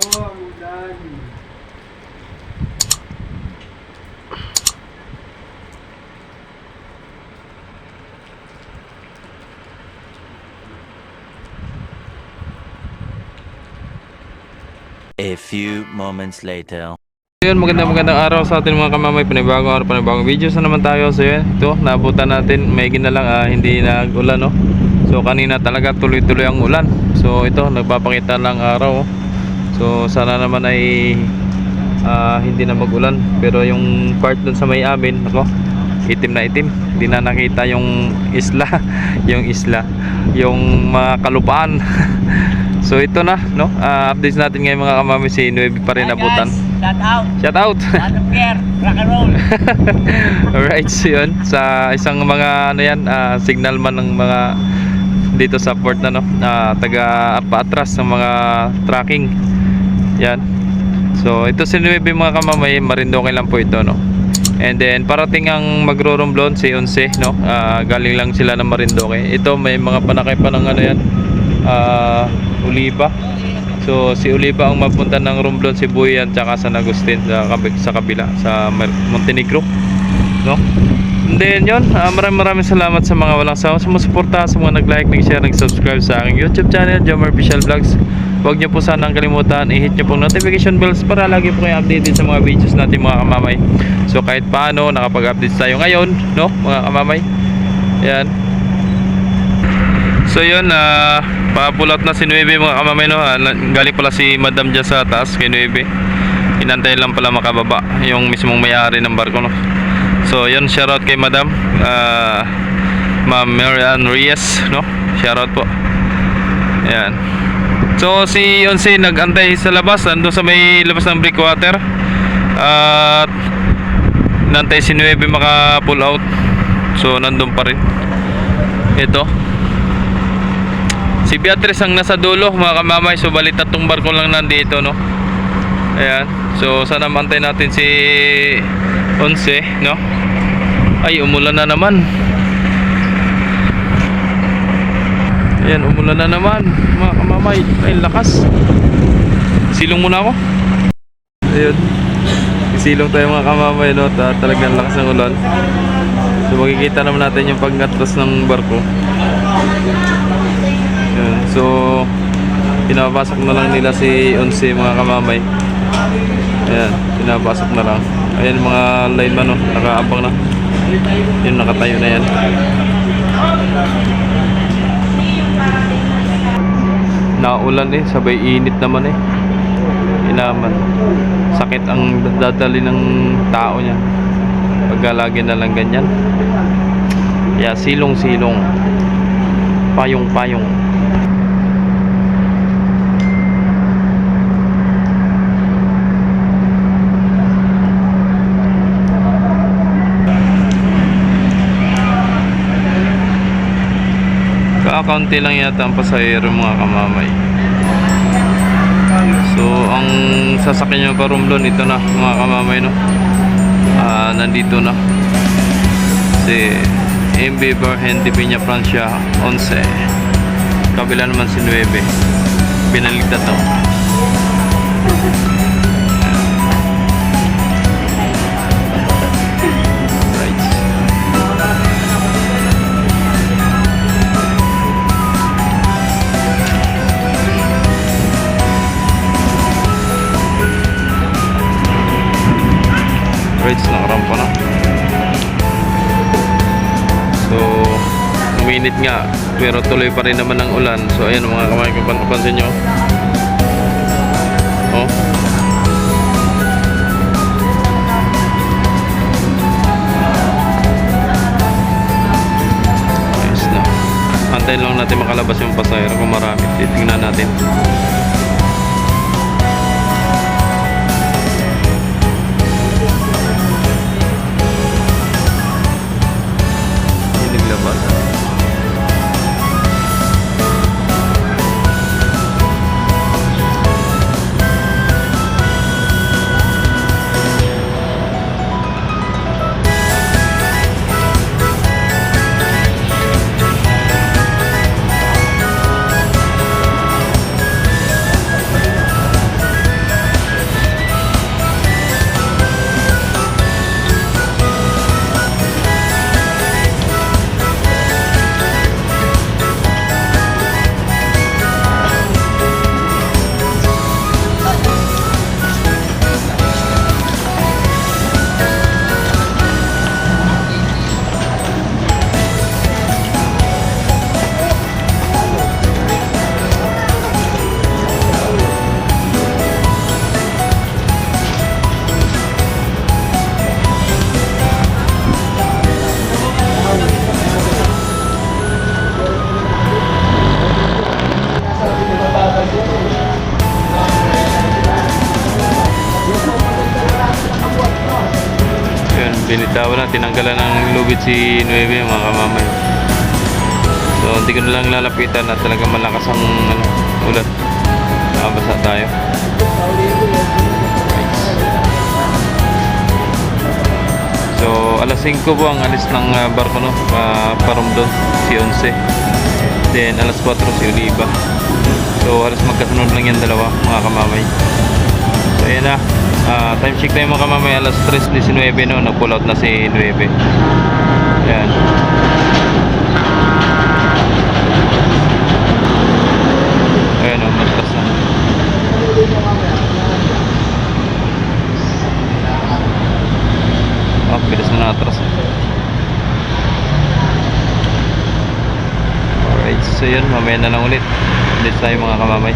po ang. A few moments later. Yun, magandang magandang araw sa ating mga kamamay. Panibagong araw, panibagong video. Sa naman tayo. So yun, ito, naabutan natin. May na lang, ah, hindi nag-ulan, no? So kanina talaga tuloy-tuloy ang ulan. So ito, nagpapakita lang araw. So sana naman ay ah, hindi na mag-ulan. Pero yung part dun sa may amin, ako, itim na itim. Hindi na nakita yung isla. yung isla. Yung mga kalupaan. so ito na, no? Ah, updates natin ngayon mga kamamay. Si Nueve pa rin abutan. Shout out. Shout out! Pierre? Rock and roll. Alright, so yun. Sa isang mga ano yan, ah, signal man ng mga dito sa port na no, na taga paatras ng mga tracking. Yan. So ito si Nueve mga kamamay, Marindoke lang po ito no. And then parating ang magro-romblon si Onse no. Ah, galing lang sila ng Marindoke. Ito may mga panakay pa ng ano yan. ah, Oliva. So si Oliva ang mapunta ng Romblon, Sibuyan, tsaka San Agustin sa, sa kabila sa Montenegro. No? And then yun, ah, maraming maraming salamat sa mga walang sawa sumusuporta, sa mga nag-like, nag-share, nag-subscribe sa aking YouTube channel, Jomar Official Vlogs. Huwag niyo po sanang kalimutan, i-hit niyo po notification bells para lagi po kayo updated sa mga videos natin mga kamamay. So kahit paano, nakapag-update tayo ngayon, no, mga kamamay. Yan. So yun, ah papulat na si Nuebe mga kamamay no. Na- galing pala si Madam dyan sa taas kay Nuebe. Inantay lang pala makababa yung mismong may-ari ng barko no. So yun, shoutout kay Madam. Ah Ma'am Marian Reyes no. Shoutout po. Ayan. So si Yonsi nag-antay sa labas, ando sa may labas ng breakwater. At nantay si Nuebe maka-pull out. So nandun pa rin. Ito. Si Beatrice ang nasa dulo mga kamamay so bali tatlong barko lang nandito no Ayan So sana mantay natin si Onse no Ay umulan na naman Ayan umulan na naman mga kamamay Ay lakas Silong muna ako Ayun Silong tayo mga kamamay no Ta Talagang lakas ng ulan So makikita naman natin yung paggatras ng barko Yun. So, pinapasok na lang nila si Onse mga kamamay. Ayan, pinapasok na lang. Ayan mga lineman no, nakaabang na. Yun, nakatayo na yan. Naulan eh, sabay init naman eh. Inaman. Sakit ang dadali ng tao niya. Pagkalagi na lang ganyan. Yeah, silong-silong. Payong-payong. Kakaunti lang yata ang pasahero mga kamamay. So, ang sasakyan nyo pa Romblon, ito na mga kamamay, no? Ah, nandito na. Si MB Barhen de Peña Francia 11. Kabila naman si 9. Binaligtad to. Right, nakarampa na. So, uminit nga, pero tuloy pa rin naman ang ulan. So, ayan mga kamay, pan- pansin nyo. Oh. Antayin lang natin makalabas yung pasahero kung marami. Titingnan natin. Binitawan na, tinanggalan ng lubid si Nueve mga kamamay. So hindi ko na lang lalapitan at talaga malakas ang ano, ulan. Nakabasa tayo. So alas 5 po ang alis ng ah, barko no, uh, Paromdon, si 11. Then alas 4 si Oliva. So alas magkasunod lang yan dalawa mga kamamay. So ayan na, Ah, time check tayo mga kamamay, alas 3.19 no, nag-pull out na si 9. Ayan. Ayan o, matras na. Oh, bilis na natras. Alright, so yun, mamaya na lang ulit. Ulit tayo mga kamamay.